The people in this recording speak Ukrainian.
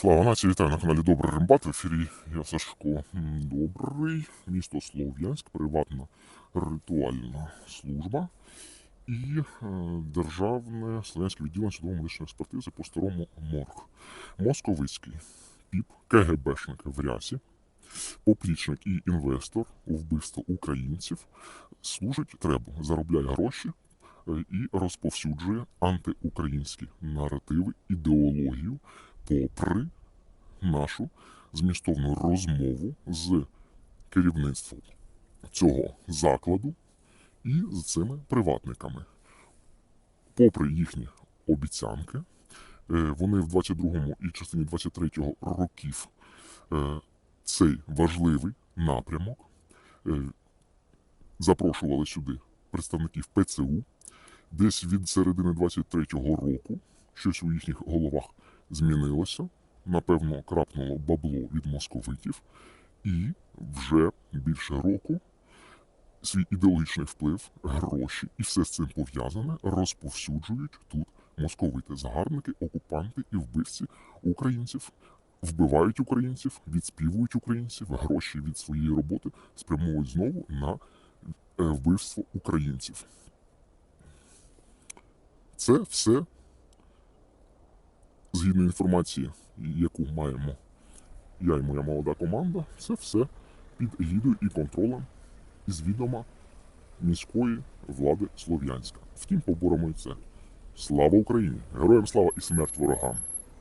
Слава нації, вітаю на каналі Добрий Рембат. В ефірі я Сашко Добрий, місто Слов'янськ, приватна ритуальна служба і е, державне слов'янське відділення судово-медичної експертизи по старому морг. Московицький піп, КГБшник в рясі, поплічник і інвестор у вбивство українців служить требу, заробляє гроші е, і розповсюджує антиукраїнські наративи, ідеологію попри нашу змістовну розмову з керівництвом цього закладу і з цими приватниками. Попри їхні обіцянки, е, вони в 22-му і частині 23-го років е, цей важливий напрямок е, запрошували сюди представників ПЦУ. Десь від середини 23-го року щось у їхніх головах змінилося. Напевно, крапнуло бабло від московитів, і вже більше року свій ідеологічний вплив, гроші і все з цим пов'язане розповсюджують тут московити, загарбники, окупанти і вбивці українців. Вбивають українців, відспівують українців, гроші від своєї роботи спрямовують знову на е, вбивство українців. Це все згідно інформації, яку маємо я і моя молода команда, це все під гідою і контролем із відома міської влади Слов'янська. Втім, поборемо і це. Слава Україні! Героям слава і смерть ворогам!